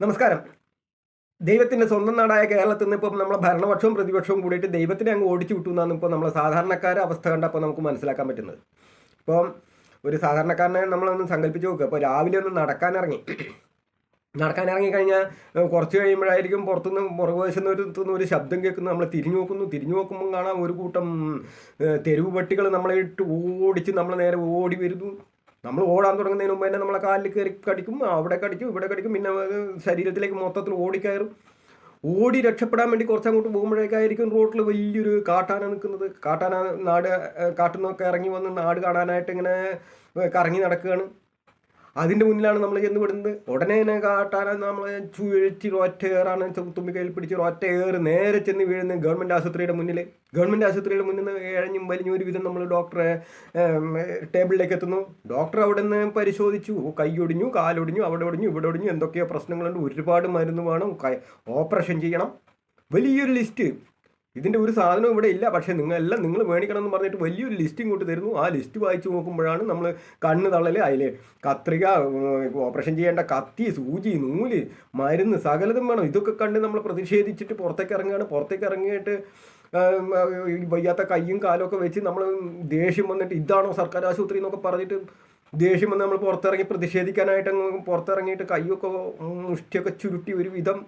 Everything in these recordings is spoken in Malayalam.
നമസ്കാരം. ദൈവത്തിന്റെ സ്വന്തം നാടായ കേരളത്തിൽ നിന്ന് ഇപ്പം നമ്മളെ ഭരണപക്ഷവും പ്രതിപക്ഷവും കൂടിയിട്ട് ദൈവത്തിനെ അങ്ങ് ഓടിച്ചു വിട്ടു എന്നാണ് ഇപ്പോൾ നമ്മളെ സാധാരണക്കാരെ അവസ്ഥ കണ്ടപ്പോൾ നമുക്ക് മനസ്സിലാക്കാൻ പറ്റുന്നത്. ഇപ്പം ഒരു സാധാരണക്കാരനെ നമ്മളൊന്ന് സങ്കല്പിച്ച് നോക്കുക അപ്പോൾ രാവിലെ ഒന്ന് നടക്കാനിറങ്ങി. നടക്കാനിറങ്ങി കഴിഞ്ഞാൽ ഏഹ്, കുറച്ച് കഴിയുമ്പോഴായിരിക്കും പുറത്തുനിന്ന് പുറകുവശത്ത് ഒരു ഒരു ശബ്ദം കേൾക്കുന്നു. നമ്മൾ തിരിഞ്ഞു നോക്കുന്നു. തിരിഞ്ഞു നോക്കുമ്പോൾ കാണാം ഒരു കൂട്ടം തെരുവ് പട്ടികൾ നമ്മളെ ഇട്ട് ഓടിച്ച് നമ്മളെ നേരെ ഓടി വരുന്നു. നമ്മൾ ഓടാൻ തുടങ്ങുന്നതിന് മുമ്പ് തന്നെ നമ്മളെ കാലിൽ കയറി കടിക്കും അവിടെ കടിക്കും ഇവിടെ കടിക്കും പിന്നെ ശരീരത്തിലേക്ക് മൊത്തത്തിൽ ഓടിക്കയറും. ഓടി രക്ഷപ്പെടാൻ വേണ്ടി കുറച്ച് അങ്ങോട്ട് പോകുമ്പോഴേക്കായിരിക്കും റോട്ടിൽ വലിയൊരു കാട്ടാന നിൽക്കുന്നത്. കാട്ടാന നാട് കാട്ടിൽ നിന്നൊക്കെ ഇറങ്ങി വന്ന് നാട് കാണാനായിട്ട് ഇങ്ങനെ കറങ്ങി നടക്കുകയാണ്. അതിന്റെ മുന്നിലാണ് നമ്മൾ ചെന്ന് വിടുന്നത് ഉടനെ തന്നെ കാട്ടാനാണ് നമ്മൾ ചുഴറ്റി ഒറ്റ ഏറാണ്. തുമ്പിക്കയിൽ പിടിച്ച് ഒറ്റ ഏറ് നേരെ ചെന്ന് വീഴുന്നത് ഗവൺമെന്റ് ആശുപത്രിയുടെ മുന്നിൽ ഗവൺമെന്റ് ആശുപത്രിയുടെ മുന്നിൽ നിന്ന് ഇഴഞ്ഞും വലിഞ്ഞും ഒരു വിധം നമ്മൾ ഡോക്ടറെ ടേബിളിലേക്ക് എത്തുന്നു. ഡോക്ടർ അവിടെ നിന്ന് പരിശോധിച്ചു കൈയൊടിഞ്ഞു കാലൊടിഞ്ഞു അവിടെ ഒടിഞ്ഞു ഇവിടെ ഒടിഞ്ഞു എന്തൊക്കെയോ പ്രശ്നങ്ങളുണ്ട്. ഒരുപാട് മരുന്ന് വേണം. ഓപ്പറേഷൻ ചെയ്യണം. വലിയൊരു ലിസ്റ്റ്. ഇതിന്റെ ഒരു സാധനവും ഇവിടെ ഇല്ല. പക്ഷേ നിങ്ങളെല്ലാം നിങ്ങൾ മേടിക്കണം എന്ന് പറഞ്ഞിട്ട് വലിയൊരു ലിസ്റ്റ് ഇങ്ങോട്ട് തരുന്നു. ആ ലിസ്റ്റ് വായിച്ചു നോക്കുമ്പോഴാണ് നമ്മൾ കണ്ണ് തള്ളൽ അതിൽ കത്രിക ഓപ്പറേഷൻ ചെയ്യേണ്ട കത്തി സൂചി നൂൽ മരുന്ന് സകലതും വേണം. ഇതൊക്കെ കണ്ട് നമ്മൾ പ്രതിഷേധിച്ചിട്ട് പുറത്തേക്ക് ഇറങ്ങുകയാണ്. പുറത്തേക്ക് ഇറങ്ങിയിട്ട് വയ്യാത്ത കയ്യും കാലും ഒക്കെ വെച്ച് നമ്മൾ ദേഷ്യം വന്നിട്ട് ഇതാണോ സർക്കാർ ആശുപത്രി എന്നൊക്കെ പറഞ്ഞിട്ട് ദേഷ്യം വന്ന് നമ്മൾ പുറത്തിറങ്ങി പ്രതിഷേധിക്കാനായിട്ട് അങ്ങ് പുറത്തിറങ്ങിയിട്ട് കൈയൊക്കെ മുഷ്ടിയൊക്കെ ചുരുട്ടി ഒരു വിധം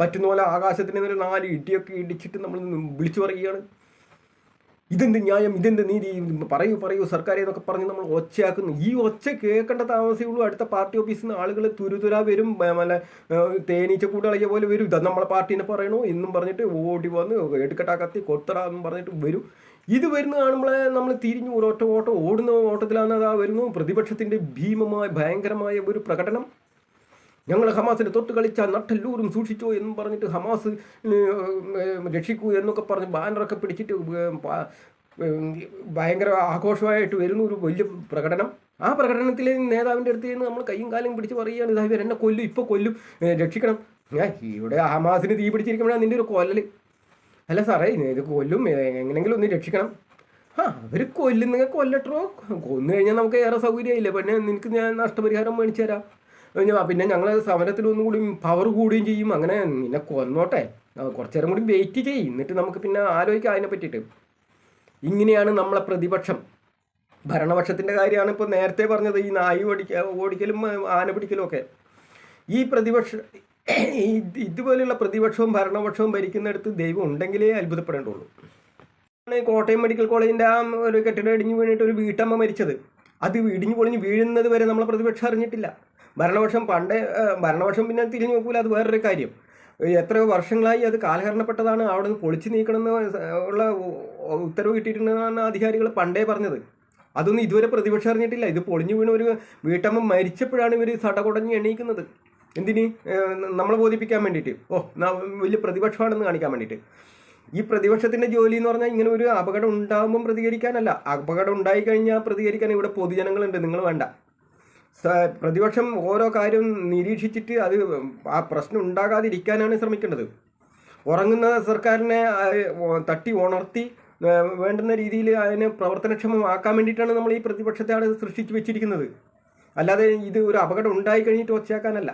പറ്റുന്ന പോലെ ആകാശത്തിന് ഒരു നാല് ഇടിയൊക്കെ ഇടിച്ചിട്ട് നമ്മൾ വിളിച്ചു പറയുകയാണ്. ഇതെന്ത് ന്യായം? ഇതെന്ത് നീതി? പറയൂ പറയൂ. സർക്കാർ എന്നൊക്കെ പറഞ്ഞ് നമ്മൾ ഒച്ചയാക്കുന്നു. ഈ ഒച്ച കേൾക്കേണ്ട താമസമുള്ളൂ അടുത്ത പാർട്ടി ഓഫീസിൽ നിന്ന് ആളുകൾ തുരുതുര വരും. മല തേനീച്ച കൂട്ടളിയ പോലെ വരും. ഇതാ നമ്മളെ പാർട്ടീനെ പറയണു. എന്നും പറഞ്ഞിട്ട് ഓടി വന്ന് എടുക്കട്ടാ കത്തി കൊത്തട എന്നും പറഞ്ഞിട്ട് വരും. ഇത് വരുന്ന കാണുമ്പോഴേ നമ്മൾ തിരിഞ്ഞു ഒരൊറ്റ ഓട്ടം ഓടുന്ന ഓട്ടത്തിലാണ് അതാ വരുന്നു. പ്രതിപക്ഷത്തിന്റെ ഭീമമായ ഭയങ്കരമായ ഒരു പ്രകടനം. ഞങ്ങൾ ഹമാസിന്റെ തൊട്ട് കളിച്ചാൽ നട്ടെല്ലൂരും സൂക്ഷിച്ചോ എന്നും പറഞ്ഞിട്ട് ഹമാസ് രക്ഷിക്കൂ എന്നൊക്കെ പറഞ്ഞ് ബാനറൊക്കെ പിടിച്ചിട്ട് ഭയങ്കര ആഘോഷമായിട്ട് വരുന്ന ഒരു വലിയ പ്രകടനം. ആ പ്രകടനത്തിൽ നേതാവിന്റെ അടുത്ത് നിന്ന് നമ്മൾ കൈയും കാലും പിടിച്ച് പറയുകയാണ് ഇതാ എന്നെ കൊല്ലും ഇപ്പോൾ കൊല്ലും രക്ഷിക്കണം. ഞാൻ ഇവിടെ ഹമാസിന് തീ പിടിച്ചിരിക്കുമ്പോഴാണ് നിന്റെ ഒരു കൊല്ലൽ അല്ല സാറേ ഇത് കൊല്ലും എങ്ങനെങ്കിലും ഒന്ന് രക്ഷിക്കണം. ആ അവർ കൊല്ലുന്നെങ്കിൽ കൊല്ലട്ടോ. കൊന്നു കഴിഞ്ഞാൽ നമുക്ക് ഏറെ സൗകര്യമായില്ലേ? പിന്നെ നിനക്ക് ഞാൻ നഷ്ടപരിഹാരം മേടിച്ചു തരാം. പിന്നെ ഞങ്ങൾ സമരത്തിൽ ഒന്നും കൂടി പവർ കൂടുകയും ചെയ്യും. അങ്ങനെ നിന്നെ കൊന്നോട്ടെ. കുറച്ചു നേരം കൂടി വെയിറ്റ് ചെയ്യും. എന്നിട്ട് നമുക്ക് പിന്നെ ആലോചിക്കാം അതിനെ പറ്റിയിട്ട്. ഇങ്ങനെയാണ് നമ്മളെ പ്രതിപക്ഷം. ഭരണപക്ഷത്തിന്റെ കാര്യമാണ് ഇപ്പോൾ നേരത്തെ പറഞ്ഞത്. ഈ നായി ഓടിക്ക ഓടിക്കലും ആന പിടിക്കലും ഒക്കെ. ഈ പ്രതിപക്ഷ ഇതുപോലെയുള്ള പ്രതിപക്ഷവും ഭരണപക്ഷവും ഭരിക്കുന്നിടത്ത് ദൈവം ഉണ്ടെങ്കിലേ അത്ഭുതപ്പെടേണ്ടുള്ളൂ. കോട്ടയം മെഡിക്കൽ കോളേജിന്റെ ആ ഒരു കെട്ടിടം ഇടിഞ്ഞു വീണിട്ട് ഒരു വീട്ടമ്മ മരിച്ചത്. അത് ഇടിഞ്ഞു പൊളിഞ്ഞ് വീഴുന്നത് വരെ നമ്മളെ പ്രതിപക്ഷം അറിഞ്ഞിട്ടില്ല. ഭരണപക്ഷം പണ്ടേ ഭരണപക്ഷം പിന്നെ തിരിഞ്ഞു നോക്കൂല അത് വേറൊരു കാര്യം. എത്രയോ വർഷങ്ങളായി അത് കാലഹരണപ്പെട്ടതാണ് അവിടെ നിന്ന് പൊളിച്ചു നീക്കണമെന്ന് ഉള്ള ഉത്തരവ് കിട്ടിയിട്ടുണ്ടെന്നാണ് അധികാരികൾ പണ്ടേ പറഞ്ഞത്. അതൊന്നും ഇതുവരെ പ്രതിപക്ഷം അറിഞ്ഞിട്ടില്ല. ഇത് പൊളിഞ്ഞു വീണ ഒരു വീട്ടമ്മ മരിച്ചപ്പോഴാണ് ഇവർ സടകുടഞ്ഞ് എണീക്കുന്നത്. എന്തിന്? നമ്മൾ ബോധിപ്പിക്കാൻ വേണ്ടിയിട്ട്. ഓ വലിയ പ്രതിപക്ഷമാണെന്ന് കാണിക്കാൻ വേണ്ടിയിട്ട്. ഈ പ്രതിപക്ഷത്തിന്റെ ജോലി എന്ന് പറഞ്ഞാൽ ഇങ്ങനെ ഒരു അപകടം ഉണ്ടാകുമ്പം പ്രതികരിക്കാനല്ല. അപകടം ഉണ്ടായി കഴിഞ്ഞാൽ പ്രതികരിക്കാൻ ഇവിടെ പൊതുജനങ്ങളുണ്ട്. നിങ്ങൾ വേണ്ട. പ്രതിപക്ഷം ഓരോ കാര്യം നിരീക്ഷിച്ചിട്ട് അത് ആ പ്രശ്നം ഉണ്ടാകാതിരിക്കാനാണ് ശ്രമിക്കേണ്ടത്. ഉറങ്ങുന്ന സർക്കാരിനെ തട്ടി ഉണർത്തി വേണ്ടുന്ന രീതിയിൽ അതിനെ പ്രവർത്തനക്ഷമമാക്കാൻ വേണ്ടിയിട്ടാണ് നമ്മൾ ഈ പ്രതിപക്ഷത്തെ അവിടെ സൃഷ്ടിച്ചു വെച്ചിരിക്കുന്നത്. അല്ലാതെ ഇത് ഒരു അപകടം ഉണ്ടായി കഴിഞ്ഞിട്ട് ഒച്ചയാക്കാനല്ല.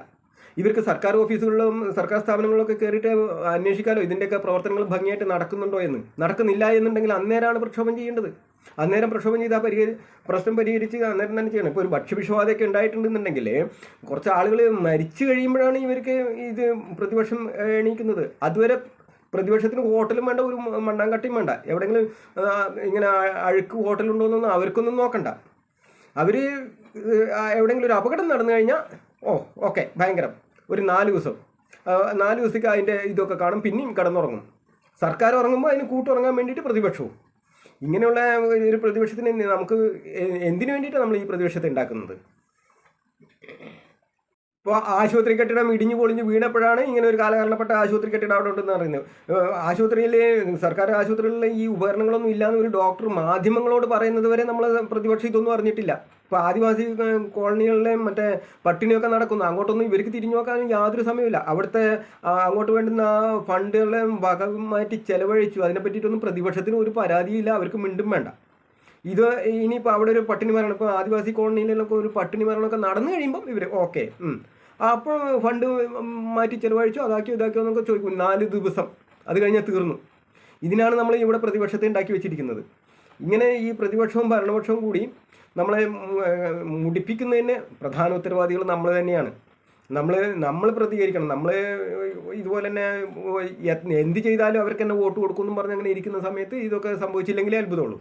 ഇവർക്ക് സർക്കാർ ഓഫീസുകളിലും സർക്കാർ സ്ഥാപനങ്ങളിലൊക്കെ കയറിയിട്ട് അന്വേഷിക്കാലോ? ഇതിന്റെയൊക്കെ പ്രവർത്തനങ്ങൾ ഭംഗിയായിട്ട് നടക്കുന്നുണ്ടോ എന്ന്? നടക്കുന്നില്ല എന്നുണ്ടെങ്കിൽ അന്നേരമാണ് പ്രക്ഷോഭം ചെയ്യേണ്ടത്. അന്നേരം പ്രക്ഷോഭം ചെയ്താൽ പരിഹരി പ്രശ്നം പരിഹരിച്ച് അന്നേരം തന്നെ ചെയ്യണം. ഇപ്പോൾ ഒരു ഭക്ഷ്യവിഷബാധയൊക്കെ ഉണ്ടായിട്ടുണ്ടെന്നുണ്ടെങ്കിൽ കുറച്ച് ആളുകൾ മരിച്ചു കഴിയുമ്പോഴാണ് ഇവർക്ക് ഇത് പ്രതിപക്ഷം എണീക്കുന്നത്. അതുവരെ പ്രതിപക്ഷത്തിന് ഹോട്ടലും വേണ്ട ഒരു മണ്ണാങ്കട്ടിയും വേണ്ട. എവിടെയെങ്കിലും ഇങ്ങനെ അഴുക്ക് അഴുക്ക് ഹോട്ടലുണ്ടോയെന്നൊന്നും അവർക്കൊന്നും നോക്കണ്ട. അവർ എവിടെയെങ്കിലും ഒരു അപകടം നടന്നു കഴിഞ്ഞാൽ ഓ ഓക്കെ ഭയങ്കരം. ഒരു നാല് ദിവസം. നാല് ദിവസത്തേക്ക് അതിന്റെ ഇതൊക്കെ കാണും പിന്നെയും കിടന്നുറങ്ങും. സർക്കാർ ഉറങ്ങുമ്പോൾ അതിന് കൂട്ടുറങ്ങാൻ വേണ്ടിയിട്ട് പ്രതിപക്ഷവും. ഇങ്ങനെയുള്ള ഒരു പ്രതിപക്ഷത്തിന് നമുക്ക് എന്തിനു വേണ്ടിയിട്ടാണ് നമ്മൾ ഈ പ്രതിപക്ഷത്തെ ഉണ്ടാക്കുന്നത്? ഇപ്പോൾ ആശുപത്രി കെട്ടിടം ഇടിഞ്ഞു പൊളിഞ്ഞ് വീണപ്പോഴാണ് ഇങ്ങനെ ഒരു കാലഹരണപ്പെട്ട ആശുപത്രി കെട്ടിടം അവിടെ ഉണ്ടെന്ന് പറയുന്നത്. ആശുപത്രിയിൽ സർക്കാർ ആശുപത്രികളിൽ ഈ ഉപകരണങ്ങളൊന്നും ഇല്ലാന്ന് ഒരു ഡോക്ടർ മാധ്യമങ്ങളോട് പറയുന്നത് വരെ നമ്മൾ പ്രതിപക്ഷം ഇതൊന്നും അറിഞ്ഞിട്ടില്ല. ഇപ്പോൾ ആദിവാസി കോളനികളിലെയും കോളനികളിലെ മറ്റേ പട്ടിണിയൊക്കെ നടക്കുന്നു. അങ്ങോട്ടൊന്നും ഇവർക്ക് തിരിഞ്ഞു നോക്കാനും യാതൊരു സമയമില്ല അവിടുത്തെ അങ്ങോട്ട് വേണ്ടുന്ന ഫണ്ടുകളെ വക മാറ്റി ചെലവഴിച്ചു. അതിനെ പറ്റിയിട്ടൊന്നും പ്രതിപക്ഷത്തിന് ഒരു പരാതിയില്ല. അവർക്ക് മിണ്ടും വേണ്ട. ഇത് ഇനിയിപ്പോൾ അവിടെ ഒരു പട്ടിണി മരണം ഇപ്പോൾ ആദിവാസി കോളനിയിലൊക്കെ ഒരു പട്ടിണി മരണമൊക്കെ നടന്നു കഴിയുമ്പോൾ ഇവർ ഓക്കെ അപ്പോൾ ഫണ്ട് മാറ്റി ചിലവഴിച്ചോ അതാക്കിയോ ഇതാക്കിയോ എന്നൊക്കെ ചോദിക്കും. നാല് ദിവസം. അത് കഴിഞ്ഞാൽ തീർന്നു. ഇതിനാണ് നമ്മൾ ഇവിടെ പ്രതിപക്ഷത്തെ ഉണ്ടാക്കി വെച്ചിരിക്കുന്നത്. ഇങ്ങനെ ഈ പ്രതിപക്ഷവും ഭരണപക്ഷവും കൂടി നമ്മളെ മുടിപ്പിക്കുന്നതിന് പ്രധാന ഉത്തരവാദികൾ നമ്മൾ തന്നെയാണ്. നമ്മൾ നമ്മൾ പ്രതികരിക്കണം. നമ്മൾ ഇതുപോലെ തന്നെ എന്ത് ചെയ്താലും അവർക്ക് തന്നെ വോട്ട് കൊടുക്കുമെന്നും പറഞ്ഞ് അങ്ങനെ ഇരിക്കുന്ന സമയത്ത് ഇതൊക്കെ സംഭവിച്ചില്ലെങ്കിലേ അത്ഭുതമുള്ളൂ.